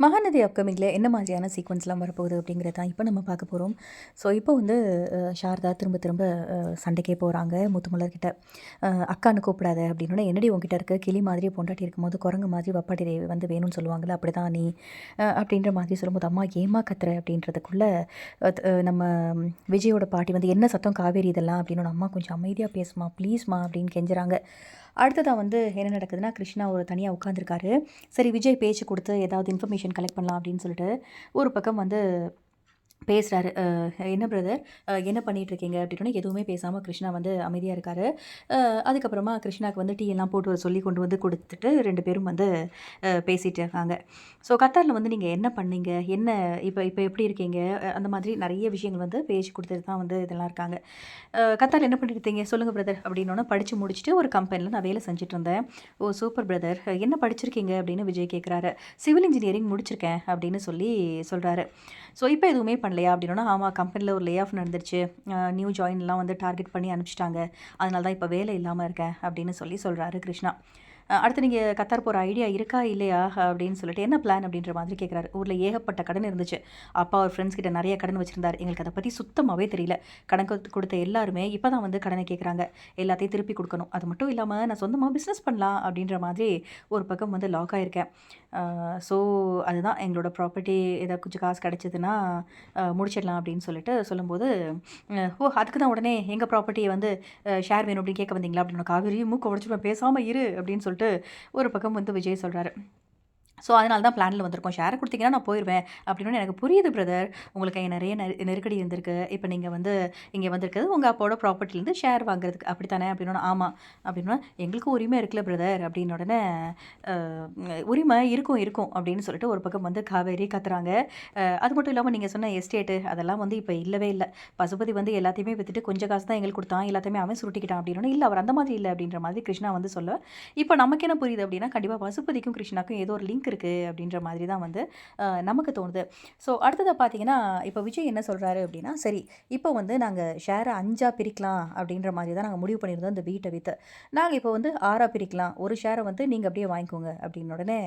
மகாநதி அப்கமிங்கில் என்ன மாதிரியான சீக்வன்ஸ்லாம் வரப்போகுது அப்படிங்கிறது தான் இப்போ நம்ம பார்க்க போகிறோம் ஸோ இப்போ வந்து சாரதா திரும்ப திரும்ப சண்டைக்கே போகிறாங்க முத்துமலர்கிட்ட அக்கான்னு கூப்பிடாத அப்படின்னா என்னடி உங்ககிட்ட இருக்க? கிளி மாதிரி பொண்டாட்டி இருக்கும்போது குரங்கு மாதிரி வப்பாட்டி வந்து வேணும்னு சொல்லுவாங்களே அப்படி தான் நீ அப்படின்ற மாதிரி சொல்லும்போது அம்மா ஏமா கத்துற? அப்படின்றதுக்குள்ளே நம்ம விஜயோட பாட்டி வந்து என்ன சத்தம்? காவேரி இதெல்லாம்? அப்படின்னு அம்மா கொஞ்சம் அமைதியாக பேசுமா ப்ளீஸ்மா அப்படின்னு கெஞ்சுறாங்க. அடுத்ததாக வந்து என்ன நடக்குதுன்னா கிருஷ்ணா ஒரு தனியாக உட்காந்துருக்காரு சரி விஜய் பேச்சு கொடுத்து ஏதாவது இன்ஃபர்மேஷன் கலெக்ட் பண்ணலாம் அப்படின்னு சொல்லிட்டு ஒரு பக்கம் வந்து பேசுகிறாரு என்ன பிரதர் என்ன பண்ணிட்டு இருக்கீங்க அப்படின்னா எதுவுமே பேசாமல் கிருஷ்ணா வந்து அமைதியாக இருக்காரு. அதுக்கப்புறமா கிருஷ்ணாவுக்கு வந்து டீ எல்லாம் போட்டு சொல்லி கொண்டு வந்து கொடுத்துட்டு ரெண்டு பேரும் வந்து பேசிகிட்டு இருக்காங்க. ஸோ கத்தாரில் வந்து நீங்கள் என்ன பண்ணீங்க? என்ன இப்போ இப்போ எப்படி இருக்கீங்க? அந்த மாதிரி நிறைய விஷயங்கள் வந்து பேசி கொடுத்துட்டு தான் வந்து இதெல்லாம் இருக்காங்க. கத்தாரில் என்ன பண்ணிருக்கீங்க சொல்லுங்கள் பிரதர் அப்படின்னோடனே படித்து முடிச்சுட்டு ஒரு கம்பெனியில் நான் வேலை செஞ்சுட்டு இருந்தேன். ஓ சூப்பர் பிரதர் என்ன படிச்சிருக்கீங்க? அப்படின்னு விஜய் கேட்குறாரு சிவில் இன்ஜினியரிங் முடிச்சிருக்கேன் அப்படின்னு சொல்லி சொல்கிறாரு ஸோ இப்போ எதுவுமே பண்ணலையா அப்படின்னா ஆமாம் கம்பெனியில் ஒரு லே ஆஃப் நடந்துருச்சு நியூ ஜாயின்லாம் வந்து டார்கெட் பண்ணி அனுப்பிச்சிட்டாங்க. அதனால தான் இப்போ வேலை இல்லாமல் இருக்கேன் அப்படின்னு சொல்லி சொல்கிறாரு கிருஷ்ணா. அடுத்து நீங்கள் கத்தார் போகிற ஐடியா இருக்கா இல்லையா அப்படின்னு சொல்லிட்டு என்ன பிளான் அப்படின்ற மாதிரி கேட்குறாரு ஊரில் ஏகப்பட்ட கடன் இருந்துச்சு. அப்பா ஒரு ஃப்ரெண்ட்ஸ் கிட்ட நிறைய கடன் வச்சுருந்தார். எங்களுக்கு அதை பற்றி சுத்தமாகவே தெரியல. கணக்கு கொடுத்த எல்லாருமே இப்போ தான் வந்து கடனை கேட்குறாங்க எல்லாத்தையும் திருப்பி கொடுக்கணும். அது மட்டும் இல்லாமல் நான் சொந்தமாக பிஸ்னஸ் பண்ணலாம் அப்படின்ற மாதிரி ஒரு பக்கம் வந்து லாக் ஆகிருக்கேன் ஸோ அதுதான் எங்களோட ப்ராப்பர்ட்டி ஏதாவது கொஞ்சம் காசு கிடச்சிதுன்னா முடிச்சிடலாம் அப்படின்னு சொல்லிட்டு சொல்லும்போது ஓ அதுக்கு தான் உடனே எங்கள் ப்ராப்பர்ட்டியை வந்து ஷேர் வேணும் அப்படின்னு கேட்க வந்தீங்களா அப்படின்னு. காவிரியும் மூக்க உடச்சு பேசாமல் இரு அப்படின்னு சொல்லிட்டு ஒரு பக்கம் வந்து விஜய் சொல்கிறாரு ஸோ அதனால தான் பிளானில் வந்திருக்கோம். ஷேர் கொடுத்தீங்கன்னா நான் போயிடுவேன் அப்படின்னு எனக்கு புரியுது பிரதர் உங்களுக்கு நிறைய நெரு- நெருக்கடி இருந்திருக்கு. இப்போ நீங்கள் வந்து இங்கே வந்திருக்கிறது உங்கள் அப்போட ப்ராப்பர்ட்டிலேருந்து ஷேர் வாங்குறதுக்கு. அப்படி தானே ஆமாம் அப்படின்னா எங்களுக்கும் உரிமை இருக்குல்ல பிரதர் அப்படின்னு உடனே உரிமை இருக்கும் இருக்கும் அப்படின்னு சொல்லிட்டு ஒரு பக்கம் வந்து காவேரி கத்துறாங்க. அது மட்டும் இல்லாமல் நீங்கள் சொன்ன எஸ்டேட்டு அதெல்லாம் வந்து இப்போ இல்லவே இல்லை. பசுபதி வந்து எல்லாத்தையுமே விற்றுட்டு கொஞ்சம் காசு தான் எங்களுக்கு கொடுத்தான். எல்லாத்தையுமே அவன் சுருட்டிக்கிட்டான் அப்படின்னு இல்லை அவர் அந்த மாதிரி இல்லை. அப்படின்ற மாதிரி கிருஷ்ணா வந்து சொல்ல இப்போ நமக்கு என்ன புரியுது அப்படின்னா கண்டிப்பாக பசுபதிக்கும் கிருஷ்ணாக்கும் ஏதோ ஒரு லிங்க் இருக்குது அப்படின்ற மாதிரி தான் வந்து நமக்கு தோணுது. ஸோ அடுத்ததாக பார்த்தீங்கன்னா இப்போ விஜய் என்ன சொல்கிறாரு அப்படின்னா சரி இப்போ வந்து நாங்கள் ஷேரை அஞ்சாக பிரிக்கலாம் அப்படின்ற மாதிரி தான் நாங்கள் முடிவு பண்ணியிருந்தோம் இந்த வீட்டை விற்று நாங்கள் இப்போ வந்து ஆறாக பிரிக்கலாம். ஒரு ஷேரை வந்து நீங்கள் அப்படியே வாங்கிக்கோங்க அப்படின்னு உடனே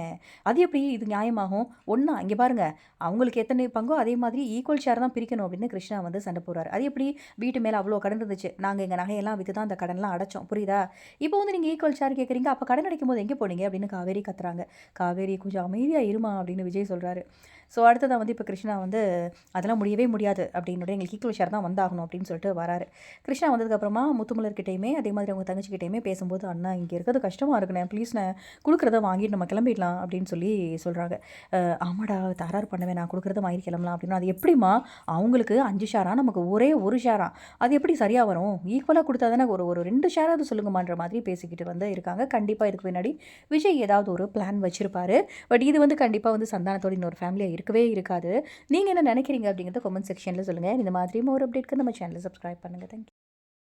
அது எப்படி? இது நியாயமாகும்? ஒன்றா இங்கே பாருங்கள் அவங்களுக்கு எத்தனை பங்கோ அதே மாதிரி ஈக்குவல் ஷேர் தான் பிரிக்கணும் அப்படின்னு கிருஷ்ணா வந்து சண்டை போடுறாரு. அது எப்படி? வீட்டு மேலே அவ்வளோ கடன் இருந்துச்சு. நாங்கள் எங்கள் நகையெல்லாம் விற்று தான் அந்த கடன்லாம் அடைச்சோம். புரியுதா? இப்போ வந்து நீங்கள் ஈக்குவல் ஷேர் கேட்குறீங்க அப்போ கடன் அடைக்கும் போது எங்கே போனீங்க? அப்படின்னு காவேரி கத்துறாங்க. காவேரி கொஞ்சம் அமைதியாக இருமா அப்படின்னு விஜய் சொல்கிறாரு ஸோ அடுத்ததாக வந்து இப்போ கிருஷ்ணா வந்து அதெல்லாம் முடியவே முடியாது அப்படின்னு எங்களுக்கு ஈக்குவல் ஷேர் தான் வந்தாகணும் அப்படின்னு சொல்லிட்டு வராரு. கிருஷ்ணா வந்ததுக்கப்புறமா முத்துமலர்கிட்டையுமே அதே மாதிரி அவங்க தங்கச்சிக்கிட்டையுமே பேசும்போது அண்ணா இங்கே இருக்கிறது கஷ்டமாக இருக்குண்ணே. ப்ளீஸ் நான் கொடுக்குறத வாங்கிட்டு நம்ம கிளம்பிடலாம் அப்படின்னு சொல்லி சொல்கிறாங்க ஆமாடா தரார் பண்ணவே நான் கொடுக்குறத வாங்கி கிளம்பலாம் அப்படின்னா. அது எப்படிம்மா அவங்களுக்கு அஞ்சு ஷேரா நமக்கு ஒரே ஒரு ஷேரா அது எப்படி சரியாக வரும்? ஈக்குவலாக கொடுத்தா தானே ஒரு ஒரு ரெண்டு ஷேராவது சொல்லுங்கம்மான்ற மாதிரி பேசிக்கிட்டு வந்து இருக்காங்க. கண்டிப்பாக இதுக்கு பின்னாடி விஜய் ஏதாவது ஒரு பிளான் வச்சுருப்பாரு. பட் இது வந்து கண்டிப்பாக வந்து சந்தானத்தோட இன்னொரு ஃபேமிலியாக இருக்கவே இருக்காது. நீங்கள் என்ன நினைக்கிறீங்க அப்படிங்கிறத கமெண்ட் செக்ஷனில் சொல்லுங்கள் இந்த மாதிரி ஒரு அப்டேட்க்கு நம்ம சேனலை சப்ஸ்கிரைப் பண்ணுங்கள் தேங்க்யூ